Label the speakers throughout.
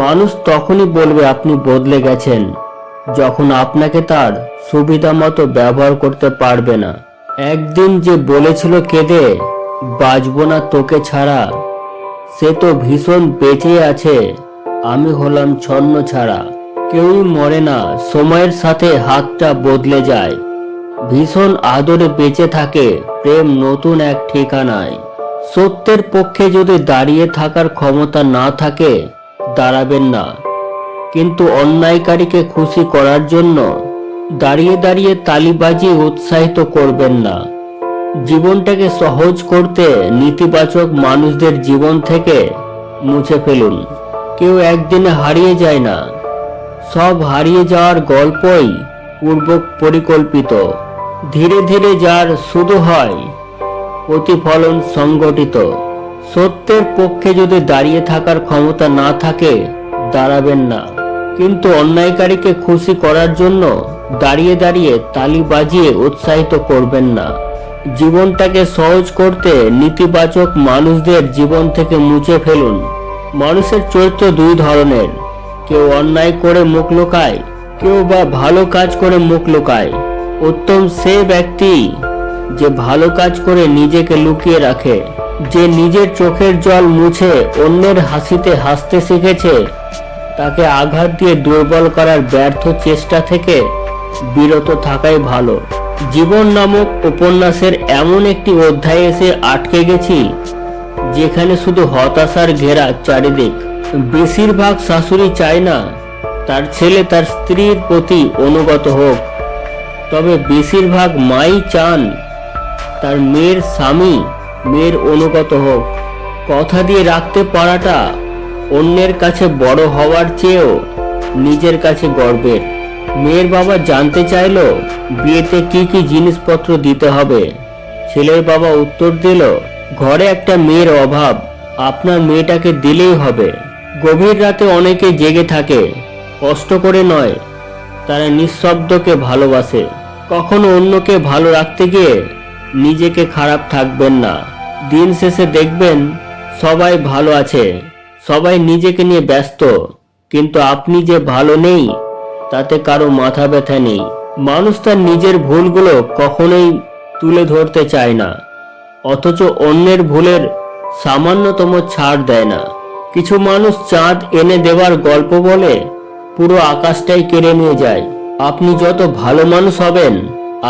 Speaker 1: মানুষ তখনই বলবে আপনি বদলে গেছেন, যখন আপনাকে তার সুবিধা মতো ব্যবহার করতে পারবে না। একদিন যে বলেছিল কেঁদে, বাঁচব না তোকে ছাড়া, সে তো ভীষণ বেঁচে আছে, আমি হলাম ছন্ন ছাড়া। কেউই মরে না, সময়ের সাথে হাতটা বদলে যায়। ভীষণ আদরে বেঁচে থাকে, প্রেম নতুন এক ঠিকানায়। সত্যের পক্ষে যদি দাঁড়িয়ে থাকার ক্ষমতা না থাকে দাঁড়াবেন না। কিন্তু অন্যায়কারীকে খুশি করার জন্য দাঁড়িয়ে দাঁড়িয়ে তালি বাজিয়ে উৎসাহিত করবেন না। জীবনটাকে সহজ করতে নেতিবাচক মানুষদের জীবন থেকে মুছে ফেলুন। কেউ একদিনে হারিয়ে যায় না। সব হারিয়ে যাওয়ার গল্পই পূর্ব পরিকল্পিত। ধীরে ধীরে যার শুধু হয়, প্রতিফলন সংগঠিত। সত্যের পক্ষে যদি দাঁড়িয়ে থাকার ক্ষমতা না থাকে, দাঁড়াবেন না। কিন্তু অন্যায়কারীকে খুশি করার জন্য দাঁড়িয়ে দাঁড়িয়ে তালি বাজিয়ে উৎসাহিত করবেন না। জীবনটাকে সহজ করতে নেতিবাচক মানুষদের জীবন থেকে মুছে ফেলুন। মানুষের চরিত্র দুই ধরনের। কেউ অন্যায় করে মুখ লুকায়, কেউ বা ভালো কাজ করে মুখ লুকায়। উত্তম সে ব্যক্তি যে ভালো কাজ করে নিজেকে লুকিয়ে রাখে, যে নিজের চোখের জল মুছে অন্যের হাসিতে হাসতে শিখেছে, তাকে আঘাত দিয়ে দুর্বল করার ব্যর্থ চেষ্টা থেকে বিরত থাকাই ভালো। জীবন নামক উপন্যাসের এমন একটি অধ্যায়ে এসে আটকে গেছি, যেখানে শুধু হতাশার ঘেরা চারিদিক। বেশিরভাগ শাশুড়ি চায় না, তার ছেলে তার স্ত্রীর প্রতি অনুগত হোক, তবে বেশিরভাগ মাই চান তার মেয়ের স্বামী, মেয়ের অনুগত হোক। কথা দিয়ে রাখতে পারাটা অন্যের কাছে বড় হওয়ার চেয়েও নিজের কাছে গর্বের। মেয়ের বাবা জানতে চাইলো, বিয়েতে কি কি জিনিসপত্র দিতে হবে। ছেলের বাবা উত্তর দিল, ঘরে একটা মেয়ের অভাব, আপনার মেয়েটাকে দিলেই হবে। গভীর রাতে অনেকে জেগে থাকে, কষ্ট করে নয়, তারা নিঃশব্দকে ভালোবাসে। কখনো অন্যকে ভালো রাখতে গিয়ে নিজেকে খারাপ থাকবেন না। দিন শেষে দেখবেন সবাই ভালো আছে, সবাই নিজেকে নিয়ে ব্যস্ত, কিন্তু আপনি যে ভালো নেই, তাতে কারও মাথা ব্যথা নেই। মানুষ তার নিজের ভুলগুলো কখনোই তুলে ধরতে চায় না, অথচ অন্যের ভুলের সামান্যতম ছাড় দেয় না। কিছু মানুষ চাঁদ এনে দেওয়ার গল্প বলে পুরো আকাশটাই কেড়ে নিয়ে যায়। আপনি যত ভালো মানুষ হবেন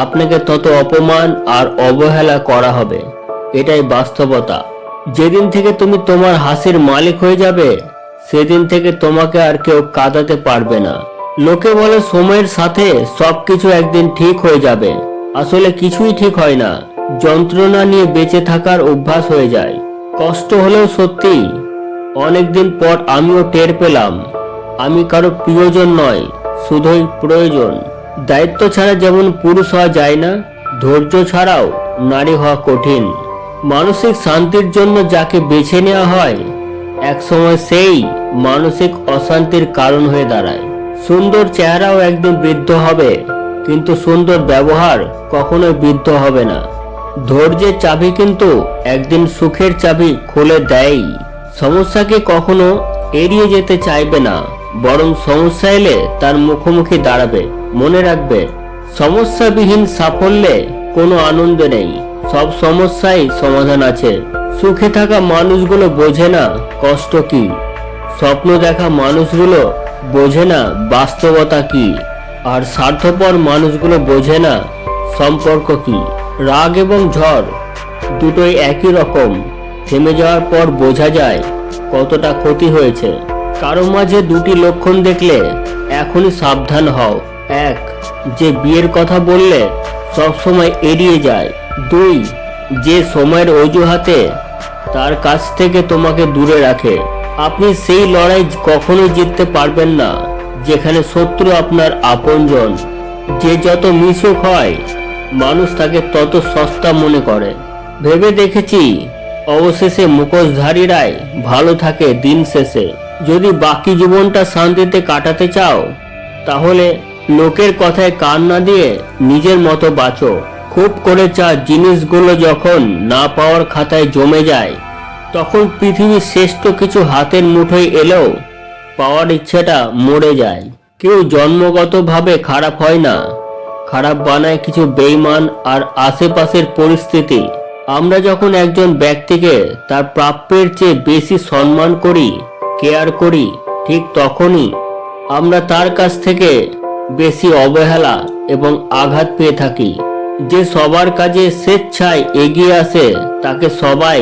Speaker 1: আপনাকে তত অপমান আর অবহেলা করা হবে। এটাই বাস্তবতা। যেদিন থেকে তুমি তোমার হাসির মালিক হয়ে যাবে, সেদিন থেকে তোমাকে আর কেউ কাঁদাতে পারবে না। লোকে বলে সময়ের সাথে সবকিছু একদিন ঠিক হয়ে যাবে। আসলে কিছুই ঠিক হয় না। যন্ত্রণা নিয়ে বেঁচে থাকার অভ্যাস হয়ে যায়। কষ্ট হলেও সত্যি, অনেকদিন পর আমিও টের পেলাম। আমি কারও প্রিয়জন নয়, শুধুই প্রয়োজন। দায়িত্ব ছাড়া যেমন পুরুষ হওয়া যায় না, ধৈর্য ছাড়াও নারী হওয়া কঠিন। মানসিক শান্তির জন্য যাকে বেছে নেওয়া হয়, একসময় সেই মানসিক অশান্তির কারণ হয়ে দাঁড়ায়। সুন্দর চেহারাও একদিন বৃদ্ধ হবে, কিন্তু সুন্দর ব্যবহার কখনোই বৃদ্ধ হবে না। ধৈর্যের চাবি কিন্তু একদিন সুখের চাবি খুলে দেয়। সমস্যাকে কখনো এড়িয়ে যেতে চাইবে না, বরং সমস্যা এলে তার মুখোমুখি দাঁড়াবে। মনে রাখবে, সমস্যাবিহীন সাফল্যে কোনো আনন্দ নেই। সব সমস্যাই সমাধান আছে। সুখে থাকা মানুষগুলো বোঝে না কষ্ট কি। স্বপ্ন দেখা মানুষগুলো বোঝে না বাস্তবতা কি। আর স্বার্থপর মানুষগুলো বোঝে না সম্পর্ক কি। রাগ এবং ঝড় দুটোই একই রকম। থেমে যাওয়ার পর বোঝা যায় কতটা ক্ষতি হয়েছে। কারও মাঝে দুটি লক্ষণ দেখলে এখনই সাবধান হও। এক, যে বিয়ের কথা বললে সবসময় এড়িয়ে যায়। দুই, যে সময়ের অজুহাতে তার কাছ থেকে তোমাকে দূরে রাখে। আপনি সেই লড়াই কখনোই জিততে পারবেন না, যেখানে শত্রু আপনার আপনজন। যে যত মিশুক হয়, মানুষ তাকে তত সস্তা মনে করে। ভেবে দেখেছি, অবশেষে মুখোশধারীরাই ভালো থাকে দিন শেষে। যদি বাকি জীবনটা শান্তিতে কাটাতে চাও, তাহলে লোকের কথায় কান না দিয়ে নিজের মতো বাঁচো। খুব করে চা জিনিসগুলো যখন না পাওয়ার খাতায় জমে যায়, তখন পৃথিবীর শ্রেষ্ঠ কিছু হাতের মুঠোয় এলেও পাওয়ার ইচ্ছেটা মরে যায়। কেউ জন্মগতভাবে খারাপ হয় না। খারাপ বানায় কিছু বেইমান আর আশেপাশের পরিস্থিতি। আমরা যখন একজন ব্যক্তিকে তার প্রাপ্যের চেয়ে বেশি সম্মান করি কেয়ার করি, ঠিক তখনই আমরা তার কাছ থেকে বেশি অবহেলা এবং আঘাত পেয়ে থাকি। যে সবার কাজে স্বেচ্ছায় এগিয়ে আসে, তাকে সবাই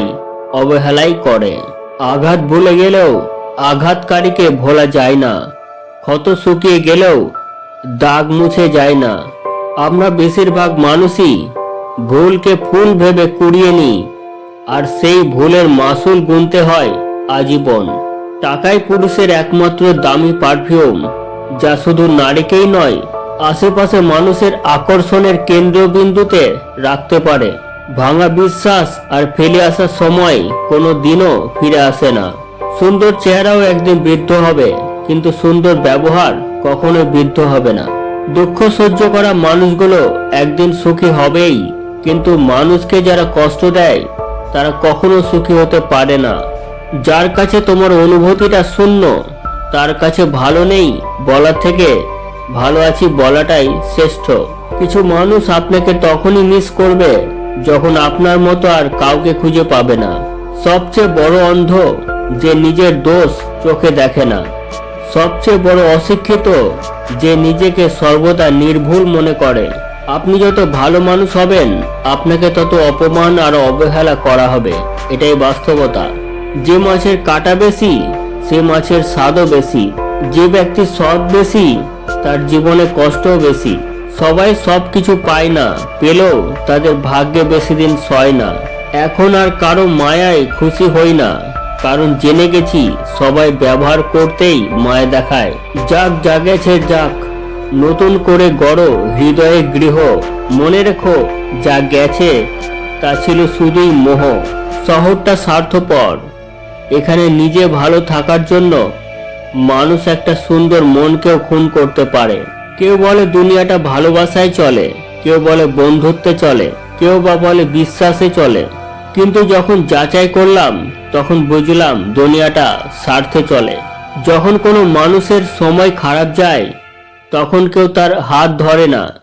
Speaker 1: অবহেলাই করে। আঘাত ভুলে গেলেও আঘাতকারীকে ভোলা যায় না। ক্ষত শুকিয়ে গেলেও দাগ মুছে যায় না। আমরা বেশিরভাগ মানুষই ভুলকে ফুল ভেবে কুড়িয়ে নিই, আর সেই ভুলের মাসুল গুনতে হয় আজীবন। টাকাই পুরুষের একমাত্র দামি পারফিউম। যা শুধু নারীকেই নয় আশেপাশে মানুষের আকর্ষণের কেন্দ্রবিন্দুতে রাখতে পারে। ভাঙা বিশ্বাস আর ফেলে আসার সময় কোনো দিনও ফিরে আসে না। সুন্দর চেহারাও একদিন বৃদ্ধ হবে, কিন্তু সুন্দর ব্যবহার কখনো বৃদ্ধ হবে না। দুঃখ সহ্য করা মানুষগুলো একদিন সুখী হবেই, কিন্তু মানুষকে যারা কষ্ট দেয়, তারা কখনো সুখী হতে পারে না। যার কাছে তোমার অনুভূতিটা শূন্য তার কাছে ভালো নেই, বলার থেকে ভালো আছি বলাটাই শ্রেষ্ঠ। কিছু মানুষ আপনাকে তখনই মিস করবে যখন আপনার মতো আর কাউকে খুঁজে পাবে না। সবচেয়ে বড় অন্ধ যে নিজের দোষ চোখে দেখে না। সবচেয়ে বড় অশিক্ষিত যে নিজেকে সর্বদা নির্ভুল মনে করে। আপনি যত ভালো মানুষ হবেন, আপনাকে তত অপমান আর অবহেলা করা হবে। এটাই বাস্তবতা। যে মাছের কাটা বেশি সে মাছের স্বাদও বেশি। যে ব্যক্তি সৎ বেশি, তার জীবনে কষ্টও বেশি। সবাই সব কিছু পায় না, পেলেও তাদের ভাগ্যে বেশি দিন সয় না। এখন আর কারও মায়ায় খুশি হই না। কারণ জেনে গেছি, সবাই ব্যবহার করতেই মায়া দেখায়। যাক, জাগেছে, যাক। নতুন করে গড় হৃদয়ে গৃহ। মনে রেখো, যা গেছে, তা ছিল শুধুই মোহ। শহরটা স্বার্থপর। এখানে নিজে ভালো থাকার জন্য মানুষ একটা সুন্দর মনকেও খুন করতে পারে। কেউ বলে দুনিয়াটা ভালোবাসায় চলে, কেউ বলে বন্ধুত্বে চলে, কেউ বা বলে বিশ্বাসে চলে। কিন্তু যখন যাচাই করলাম, তখন বুঝলাম দুনিয়াটা স্বার্থে চলে। যখন কোনো মানুষের সময় খারাপ যায়, তখন কেউ তার হাত ধরে না,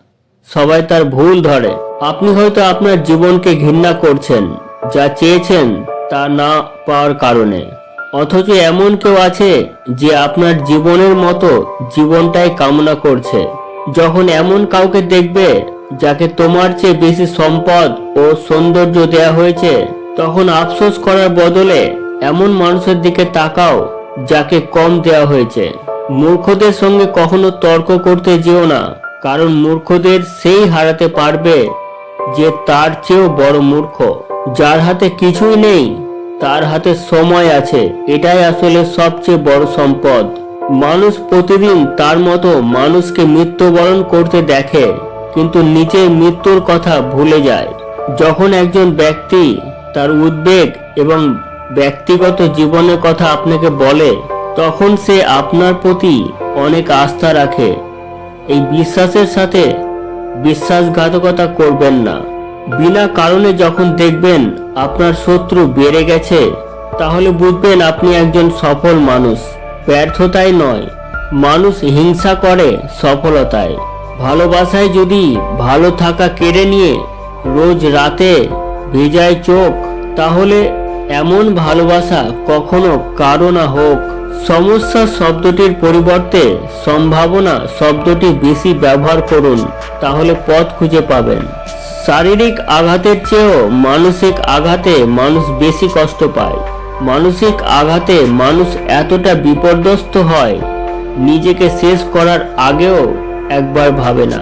Speaker 1: সবাই তার ভুল ধরে। আপনি হয়তো আপনার জীবনকে ঘৃণা করছেন, যা চেয়েছেন তা না পাওয়ার কারণে। অথচ এমন কেউ আছে যে আপনার জীবনের মতো জীবনটাই কামনা করছে। যখন এমন কাউকে দেখবে যাকে তোমার চেয়ে বেশি সম্পদ ও সৌন্দর্য দেয়া হয়েছে, তখন আফসোস করার বদলে এমন মানুষের দিকে তাকাও যাকে কম দেয়া হয়েছে। মূর্খদের সঙ্গে কখনো তর্ক করতে যেও না, কারণ মূর্খদের সেই হারাতে পারবে যে তার চেয়েও বড় মূর্খ। যার হাতে কিছুই নেই, তার হাতে সময় আছে। এটাই আসলে সবচেয়ে বড় সম্পদ। মানুষ প্রতিদিন তার মতো মানুষকে মৃত্যুবরণ করতে দেখে, কিন্তু নিজের মৃত্যুর কথা ভুলে যায়। যখন একজন ব্যক্তি তার উদ্বেগ এবং ব্যক্তিগত জীবনের কথা আপনাকে বলে, তখন সে আপনার প্রতি অনেক আস্থা রাখে। এই বিশ্বাসের সাথে বিশ্বাসঘাতকতা করবেন না। বিনা কারণে যখন দেখবেন আপনার শত্রু বেড়ে গেছে, তাহলে বুঝবেন আপনি একজন সফল মানুষ। ব্যর্থতায় নয়, মানুষ হিংসা করে সফলতায়। ভালোবাসায় যদি ভালো থাকা কেড়ে নিয়ে রোজ রাতে ভেজায় চোখ, তাহলে এমন ভালোবাসা কখনো কারও না হোক। সমস্যা শব্দটির পরিবর্তে সম্ভাবনা শব্দটি বেশি ব্যবহার করুন, তাহলে পথ খুঁজে পাবেন। শারীরিক আঘাতের চেয়েও মানসিক আঘাতে মানুষ বেশি কষ্ট পায়। মানসিক আঘাতে মানুষ এতটা বিপর্যস্ত হয়, নিজেকে শেষ করার আগেও একবার ভাবে না।